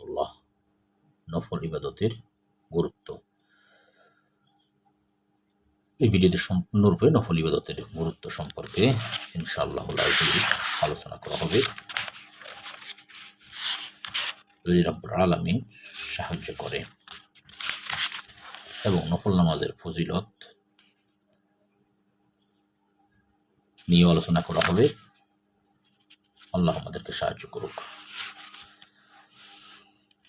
রহমতুল্লাহ, নফল ইবাদতের গুরুত্ব। এই ভিডিওতে সম্পূর্ণরূপে নফল ইবাদতের গুরুত্ব সম্পর্কে ইনশাআল্লাহ আলোচনা করা হবে। যদি রব্বুল আলমিন সাহায্য করে এবং নফল নামাজের ফজিলত নিয়ে আলোচনা করা হবে। আল্লাহ আমাদেরকে সাহায্য করুক।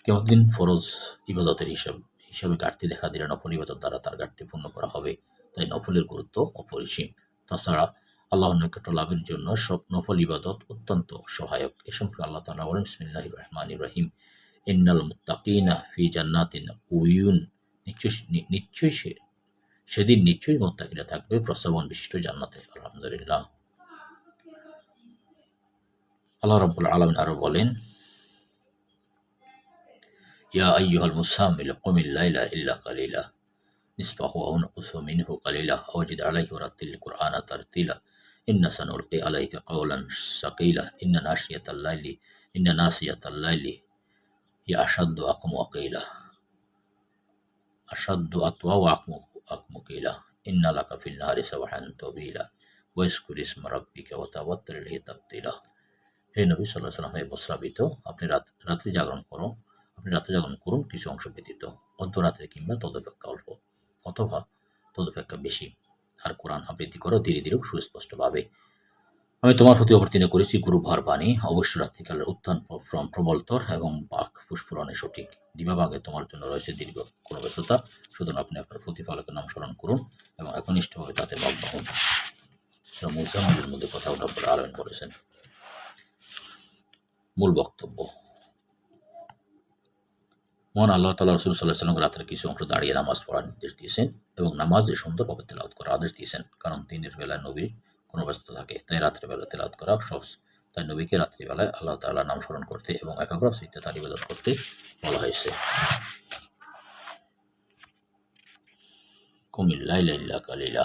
কেমন দিন ফরজ ইবাদতের হিসাব, হিসাবে ঘাটতি দেখা দিলে নফল ইবাদত দ্বারা তার ঘাটতি পূর্ণ করা হবে। তাই নফলের গুরুত্ব অপরিসীম। তাছাড়া আল্লাহ নৈকট্য লাভের জন্য সব নফল ইবাদত অত্যন্ত সহায়ক। এ সম্পর্কে আল্লাহ তালা বলেন বিসমিল্লাহ রহমান ইব্রাহিম ইন্নাল মুত্তাকিনা ফি জান্নাতিন উয়ুন। নিশ্চয়ই নিশ্চয়ই সে, সেদিন নিশ্চয়ই মোত্তাকিরা থাকবে প্রস্তাবন বিশিষ্ট জান্নাতে। আলহামদুলিল্লাহ। আল্লাহ রাব্বুল আলামিন আরও বলেন ইয়া আইয়ুহাল মুসাম্মিল কুমিল লাইলা ইল্লা কালিলা نصفه أو نقصه منه قليلا أو زد عليه ورتل القرآن ترتيلا إن سنلقي عليك قولا ثقيلا إن ناشية الليل إن ناسية الليل هي أشد أقم وقيلا أشد أطوى وأقم أقم قيلا إن لك في النهار سبحا طويلا واذكر اسم ربك وتوتل إليه تبتيلا হে নবী সাল্লাহ সাল্লাম হে বস্রাবিত আপনি রাত রাত্রি জাগরণ করুন আপনি রাত্রি জাগরণ করুন, কিছু অংশ ব্যতীত, অর্ধরাত্রে কিংবা তদপেক্ষা অল্প, অথবা তদপেক্ষা বেশি, আর কোরআন আবৃত্তি করো ধীরে ধীরে সুস্পষ্টভাবে। আমি তোমার প্রতি অবতীর্ণ করেছি গুরু ভার বাণী, অবশ্য রাত্রিকালের উত্থান প্র- প্র- প্রবলতর এবং বাক ফুসফুরণে সঠিক। দিবাভাগে তোমার জন্য রয়েছে দীর্ঘ কোনো ব্যস্ততা, সুতরাং আপনি আপনার প্রতিপালকের নাম স্মরণ করুন এবং একনিষ্ঠভাবে তাতে মগ্ন হন মধ্যে কথা রব্বুল আলমিন করেছেন। মূল বক্তব্য। মহান আল্লাহ তালা রসুল সাল্লাহ সাল্লাম রাতের কিছু অংশ দাঁড়িয়ে নামাজ পড়ার নির্দেশ দিয়েছেন এবং নামাজে সুন্দরভাবে তেলাওয়াত করার আদেশ দিয়েছেন। কারণ দিনের বেলায় নবীর কোনো ব্যস্ত থাকে, তাই রাত্রে বেলা তেলাওয়াত করা সহজ। তাই নবীকে রাত্রিবেলায় আল্লাহ তাআলা নাম স্মরণ করতে এবং একাগ্র চিত্তে তার ইবাদত করতে বলা হয়েছে। কুমিল্লা ইল্লা কালিলা।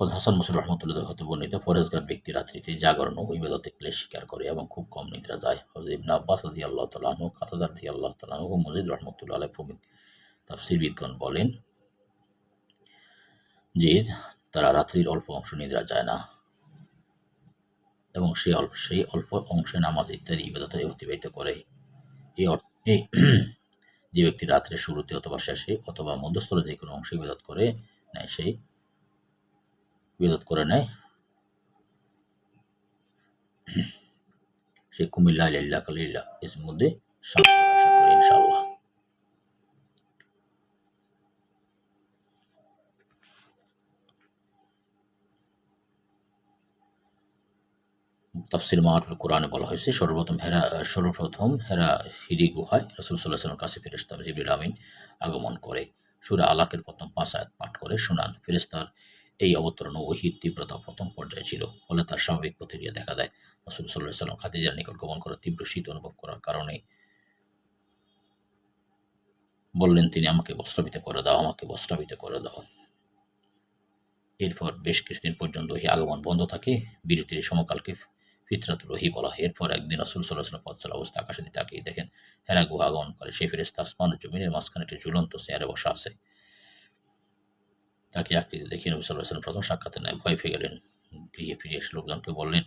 হজ হাসান মুসুর রহমতুল্লাহ হতে বর্ণিত ফরেজগার ব্যক্তি রাত্রিতে জাগরণ ও ইবাদতে ক্লেশ স্বীকার করে এবং খুব কম নিদ্রা যায়। হজরত ইবনে আব্বাস রাদি আল্লাহ তালাহু কাতাদার দি আল্লাহ তালাহু মজিদ রহমতুল্লাহ আলাই প্রমুখ তাফসিরবিদগণ বলেন যে তারা রাত্রির অল্প অংশ নিদ্রা যায় না এবং সেই অল্প সেই অল্প অংশে নামাজ ইত্যাদি ইবাদতে অতিবাহিত করে। এই এই যে ব্যক্তি রাত্রে শুরুতে অথবা শেষে অথবা মধ্যস্থলে যে কোনো অংশে ইবাদত করে নেয় সেই ইবাদত করে নেয়। সে কুমিল্লা ইল্লা কালিল্লা এর মধ্যে আশা করি কোরআনে বলা হয়েছে, সর্বপ্রথম হেরা সর্বপ্রথম হেরা হিরি গুহায় রসুল সাল্লাহ সাল্লাম কাছে ফেরেস্তার জিবরিল আমিন আগমন করে। সুরা আলাকের প্রথম পাঁচ আয়াত পাঠ করে শোনান। ফেরেস্তার এই অবতরণ ওহির তীব্রতা প্রথম পর্যায়ে ছিল ফলে তার স্বাভাবিক প্রতিক্রিয়া দেখা দেয়। রসুল সাল্লাহ সাল্লাম খাদিজার নিকট গমন করার তীব্র শীত অনুভব করার কারণে বললেন, তিনি আমাকে বস্ত্রাবিত করে দাও, আমাকে বস্ত্রাবিত করে দাও। এরপর বেশ কিছুদিন পর্যন্ত ওহি আগমন বন্ধ থাকে। বিরতির সমকালকে ফিতরাতুল রহি বলা হয়। এরপর একদিন রসুল সাল্লাহ সাল্লাম পথ অবস্থা আকাশে তাকিয়ে দেখেন, হেরা গুহা আগমন করে। সেই ফেরেস্তা আসমান জমিনের মাঝখানে একটি ঝুলন্ত চেয়ারে বসা আছে। তাকে আকৃতি দেখে নবী সাল্লাহ সাল্লাম প্রথম সাক্ষাতে নেয় ভয় পেয়ে গেলেন। গৃহে ফিরে এসে লোকজনকে বললেন,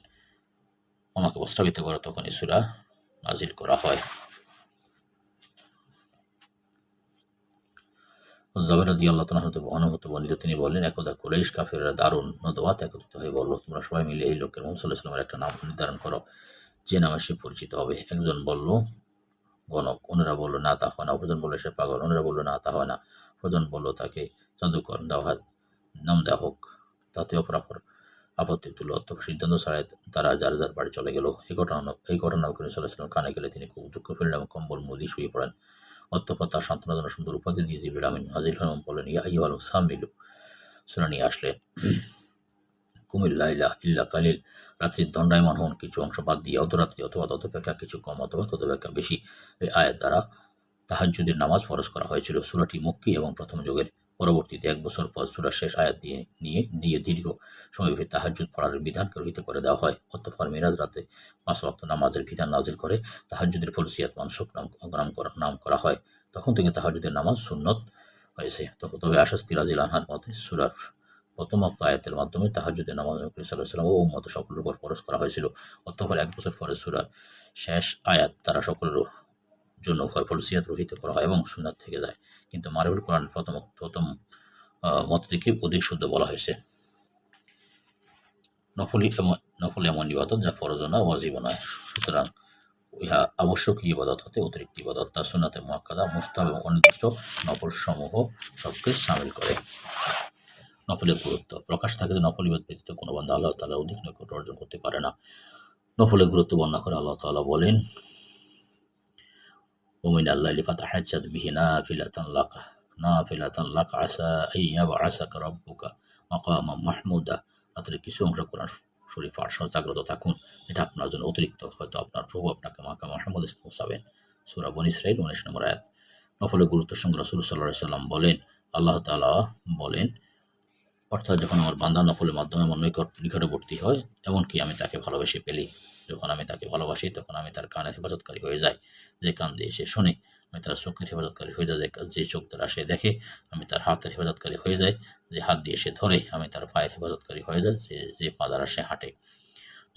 আমাকে বস্ত্রাবিত করো তখন ইসুরা নাজিল করা হয়। জাবের রাদি আল্লাহ তালা হতে অনুভূত বর্ণিত, তিনি বললেন, একদা কুরাইশ কাফেররা দারুণ নদওয়াত একত্রিত হয়ে বলল, তোমরা সবাই মিলে এই লোকের মোহাম্মদ সাল্লাহ সাল্লামের একটা নাম নির্ধারণ করো, যে নামে সে পরিচিত হবে। একজন বলল গণক অন্যরা বলল, না, তা হয় না। অপরজন বলল, সে পাগল। অন্যরা বলল, না, তা হয় না। অপরজন বলল, তাকে জাদুকর দেওয়া নাম দেওয়া হোক। তাতে অপরাপর আপত্তি তুলো অথবা সিদ্ধান্ত ছাড়াই তারা যার যার বাড়ি চলে গেল। এই ঘটনা এই ঘটনা সাল্লাহ সাল্লাম কানে গেলে তিনি খুব দুঃখ ফেলেন এবং কম্বল মুদি শুয়ে পড়েন। অতঃপর তার সন্তানের জন্য সুন্দর উপাধি দিয়ে জিবির আমিন হন বলেন ইয়া ইউ আলম সামিলু সুরা নিয়ে কুমিল্লা ইলা ইল্লা, কালিল, রাত্রির দণ্ডায়মান হন, কিছু অংশ বাদ দিয়ে অর্ধরাত্রি অথবা ততপেক্ষা কিছু কম অথবা ততপেক্ষা বেশি এই আয়াত দ্বারা তাহাজ্জুদের নামাজ ফরজ করা হয়েছিল। সুরাটি মক্কি এবং প্রথম যুগের পরবর্তীতে এক বছর পর সূরার শেষ আয়াত দিয়ে নিয়ে, দিয়ে দীর্ঘ সময়ব্যাপী তাহাজ্জুদ পড়ার বিধানকে রহিত করে দেওয়া হয়। অতঃপর মিরাজ রাতে পাঁচ রক্ত নামাজের বিধান নাজিল করে তাহাজ্জুদের ফলসিয়াত মানসুক নাম নাম করা হয়। তখন থেকে তাহাজ্জুদের নামাজ সুন্নত হয়েছে। তখন তবে আশাস্তি রাজিল আনহার মতে সূরার প্রথম আয়াতের মাধ্যমে তাহাজ্জুদের নামাজ নবী আলাইহি ও উম্মত সকলের উপর ফরজ করা হয়েছিল। অতঃপর এক বছর পরে সূরার শেষ আয়াত তারা সকলের জন্য উভয় ফরসিয়াত রহিত করা হয় এবং সুন্নাত থেকে যায়। কিন্তু মারবুল কোরআন প্রথম প্রথম আহ, মত থেকে অধিক শুদ্ধ বলা হয়েছে। নফলি এমন নফল এমন ইবাদত যা ফরজ নয় ওয়াজিব নয়। সুতরাং ইহা আবশ্যক ইবাদত হতে অতিরিক্ত ইবাদত তা সুন্নাতে মুআক্কাদা মুস্তাব এবং অনির্দিষ্ট নফল সমূহ সবকে সামিল করে। নফলের গুরুত্ব। প্রকাশ থাকে যে নফল ইবাদ ব্যতীত কোনো বন্ধ আল্লাহ তালা অধিক নৈকট্য অর্জন করতে পারে না। নফলের গুরুত্ব বর্ণনা করে আল্লাহ তালা বলেন, ওমিন আল্লাহ লিফাত হাজ্জাদ বিহিনা ফিলাতান লাকা না ফিলাতান লাকা আসা ইয়াব আসা রব্বুকা মকামা মাহমুদা। রাত্রের কিছু অংশ কোরআন শরীফ পাঠসহ জাগ্রত থাকুন। এটা আপনার জন্য অতিরিক্ত, হয়তো আপনার প্রভু আপনাকে মাকা মাহমুদ পৌঁছাবেন সুরা বন ইসরাইল উনিশ নম্বর আয়াত। নফলের গুরুত্ব সঙ্গে রসুল সাল্লাহ সাল্লাম বলেন, আল্লাহ তালা বলেন অর্থাৎ যখন আমার বান্দা নকলের মাধ্যমে আমার নিকট নিকটবর্তী হয়, এমনকি আমি তাকে ভালোবেসে পেলি, যখন আমি তাকে ভালোবাসি, তখন আমি তার কানের হেফাজতকারী হয়ে যাই, যে কান দিয়ে সে শোনে, আমি তার চোখের হেফাজতকারী হয়ে যাই, যে চোখ দ্বারা সে দেখে, আমি তার হাতের হেফাজতকারী হয়ে যাই, যে হাত দিয়ে সে ধরে, আমি তার পায়ের হেফাজতকারী হয়ে যাই, যে যে পা দ্বারা সে হাঁটে।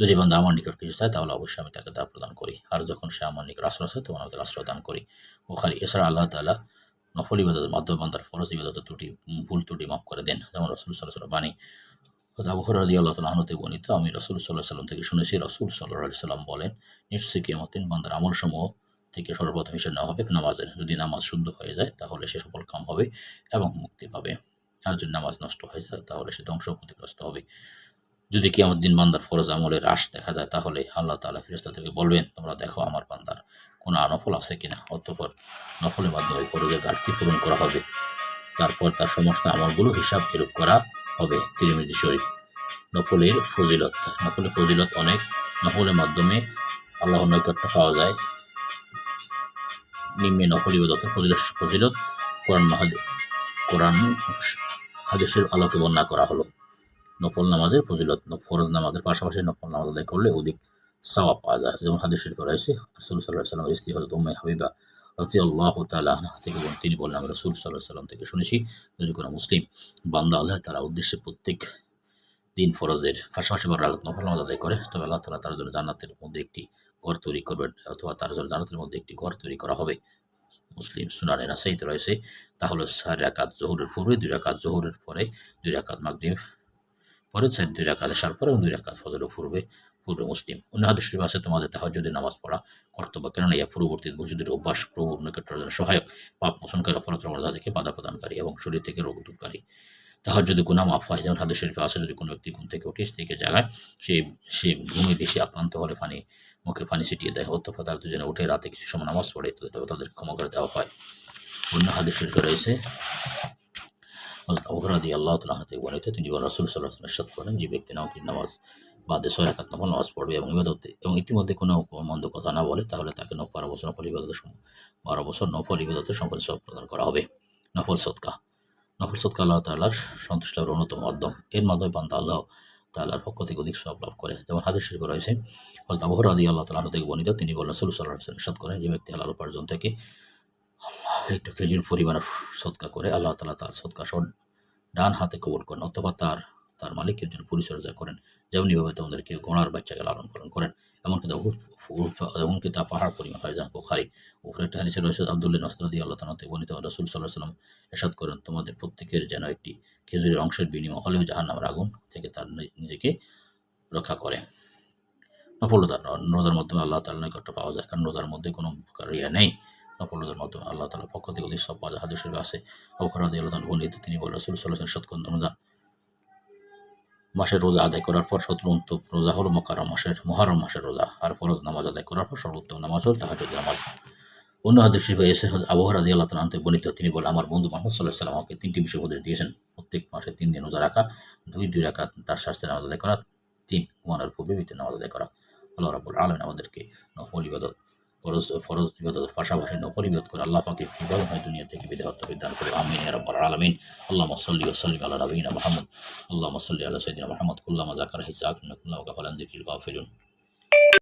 যদি বান্দা আমার নিকট কিছু চায়, তাহলে অবশ্যই আমি তাকে তা প্রদান করি। আর যখন সে আমার নিকট আশ্রয় চায়, তখন আমি তাকে আশ্রয় দান করি। ওখানে এছাড়া আল্লাহ তাআলা নফল ইবাদতের মাধ্যমে বান্দার ফরজ ইবাদতের ত্রুটি ভুল ত্রুটি মাফ করে দেন। যেমন রসুল সাল্লাহ সাল্লাম বাণী আবু হুরায়রা আল্লাহ তাআলা আনহতে বর্ণিত, আমি রসুল সাল্লাহ সাল্লাম থেকে শুনেছি, রসুল সাল্লাহ সাল্লাম বলেন নিশ্চয়ই কিয়ামতিন বান্দার আমল সমূহ থেকে সর্বপ্রথম হিসেবে নেওয়া হবে নামাজের। যদি নামাজ শুদ্ধ হয়ে যায়, তাহলে সে সফল কাম হবে এবং মুক্তি পাবে। আর যদি নামাজ নষ্ট হয়ে যায়, তাহলে সে ধ্বংস ক্ষতিগ্রস্ত হবে। যদি কি আমার দিন বান্দার ফরজ আমলের হ্রাস দেখা যায়, তাহলে আল্লাহ তাআলা থেকে বলবেন, তোমরা দেখো আমার বান্দার কোনো নফল আছে কিনা? অতঃপর নফলের মাধ্যমে ফরজের ঘাটতি পূরণ করা হবে। তারপর তার সমস্ত আমলগুলো হিসাব বিরূপ করা হবে তিরমিজি শরীফ। নফলের ফজিলত। নফলের ফজিলত অনেক। নফলের মাধ্যমে আল্লাহর নৈকট্য পাওয়া যায়। নিম্নে নফল ইবাদতের ফজিলত ফজিলত কোরআন মাহাদ কোরআন হাদিসের আলোকে বর্ণনা করা হলো। নফল নামাজের ফজিলত ফরজ নামাজের পাশাপাশি নফল নামাজ আদায় করলে অধিক সওয়াব পাওয়া যায় যেমন হাদিস শরীফ রয়েছে রাসূল আলাইহি সাল্লামের স্ত্রী হযরত উম্মে হাবিবা রাদিয়াল্লাহু তাআলা আনহা থেকে তিনি বললেন, আমি রাসূল আলাইহি সাল্লাম থেকে শুনেছি, যদি কোনো মুসলিম বান্দা আল্লাহ তাআলা উদ্দেশ্যে প্রত্যেক দিন ফরজের পাশাপাশি বা রাত নফল আদায় করে, তবে আল্লাহ তাআলা তার জন্য জান্নাতের মধ্যে একটি ঘর তৈরি করবেন অথবা তার জন্য জান্নাতের মধ্যে একটি ঘর তৈরি করা হবে। মুসলিম সুনানে নাসাইতে রয়েছে। তাহলে চার রাকাত জোহরের পূর্বে, দুই রাকাত জোহরের পরে, দুই রাকাত মাগরিব পরে, চার দুই রাকাত আসার পরে এবং দুই রাকাত ফজরের পূর্বে। পূর্বে মুসলিম। অন্য শরীফ আছে তোমাদের তাহাজ্জুদের নামাজ পড়া, কর্তব্য। কেননা ইয়া পূর্ববর্তী বুঝুদের অভ্যাস নিকট অর্জনে সহায়ক। পাপ মোচনকারী অপরাধ প্রবণতা থেকে বাধা প্রদানকারী এবং শরীর থেকে রোগ দূরকারী। তাহার যদি গুণা মাফ হয়। যেমন হাদিস শরীফে আছে, যদি কোনো ব্যক্তি ঘুম থেকে উঠে থেকে জায়গায় সে সে ঘুমে বেশি আক্রান্ত হলে পানি মুখে পানি ছিটিয়ে দেয়। অথবা তার দুজনে উঠে, রাতে কিছু সময় নামাজ পড়ে তাদের ক্ষমা করে দেওয়া হয়। অন্য হাদিস শরীফে রয়েছে রাদিয়াল্লাহু তাআলা আনহু থেকে বর্ণিত, তিনি রাসূল আলাইহি ওয়াসাল্লাম করেন যে ব্যক্তি নামাজ ছয় রাকাত নফল নামাজ পড়বে এবং ইবাদতে, এবং ইতিমধ্যে কোনো মন্দ কথা না বলে তাহলে তাকে বারো বছর নফল ইবাদতের বারো বছর নফল ইবাদতের সম্পদ সব প্রদান করা হবে। নফল সৎকা নফল সৎকা আল্লাহ তাআলার সন্তুষ্ট লাভের অন্যতম মাধ্যম। এর মাধ্যমে বান্দা আল্লাহ তাআলার পক্ষ থেকে অধিক সব লাভ করে। যেমন হাদিস শরীফে রয়েছে, হযরত আবু হুরায়রা রাদিয়াল্লাহু তাআলা আনহু থেকে বর্ণিত, তিনি বলেন সাল্লাল্লাহু আলাইহি ওয়াসাল্লাম করেন যে ব্যক্তি হালাল উপার্জন থেকে একটু খেজুর পরিমাণ সৎকা করে, আল্লাহ তাআলা তার সৎকা ডান হাতে কবুল করেন, অথবা তার তার মালিকের জন্য পরিচর্যা করেন। যেমনিভাবে তোমাদেরকে ঘোড়ার বাচ্চাকে লালন পালন করেন, এমনকি তা এমনকি তা পাহাড় পরিমাণ হয়, যা বোখারি। উপরে একটা হাদিসে রয়েছে, আব্দুল্লাহ নসরাদি আল্লাহ তালাতে বর্ণিত, রসুল সাল্লাহ সাল্লাম এসাদ করেন, তোমাদের প্রত্যেকের যেন একটি খেজুরের অংশের বিনিময় হলেও জাহান নামের আগুন থেকে তার নিজেকে রক্ষা করে। নফলতা রোজার মাধ্যমে আল্লাহ তালা নিকট পাওয়া যায়, কারণ রোজার মধ্যে কোনো প্রকার ইয়া নেই। নফলতার মাধ্যমে আল্লাহ তালার পক্ষ থেকে অধিক সব পাওয়া যায় হাদিস শরীফে আছে অবখারাদি আল্লাহ বর্ণিত, তিনি বলেন, রসুল সাল্লাহ সৎকন্দ রমজান। মাসের রোজা আদায় করার পর সতরন্ত রোজা হলো মকারম মাসের মহারম মাসের রোজা। আর ফরজ নামাজ আদায় করার পর সর্বোত্তম নামাজ হল তাহাজুদ নামাজ। অন্য হাদিস শরীফে এসে আবহাওয়া রাজি আল্লাহ তালা বর্ণিত তিনি বলে আমার বন্ধু মোহাম্মদ সাল্লাহ সাল্লাম আমাকে তিনটি বিষয় উপদেশ দিয়েছেন। প্রত্যেক মাসে তিন দিন রোজা রাখা, দুই দুই রাখা তার স্বাস্থ্যের নামাজ আদায় করা, তিন ঘুমানোর পূর্বে নামাজ আদায় করা। আল্লাহ রাবুল আলমিন আমাদেরকে নফল ইবাদত ফরজ ফরজ ইবাদতের পাশাপাশি নকল ইবাদত করে আল্লাহ পাকে কীভাবে হয় দুনিয়া থেকে বিদে হত্যা দান করে। আমিন ইয়া আলমিন। আল্লাহ মসল্লি ওয়া আল্লাহ আলা নবিয়িনা মুহাম্মদ। আল্লাহ মসল্লি আল্লাহ সৈদিন মুহাম্মদ। কুল্লামা জাকার হিসাক কুল্লামা গাফালান জিকির গাফিলুন।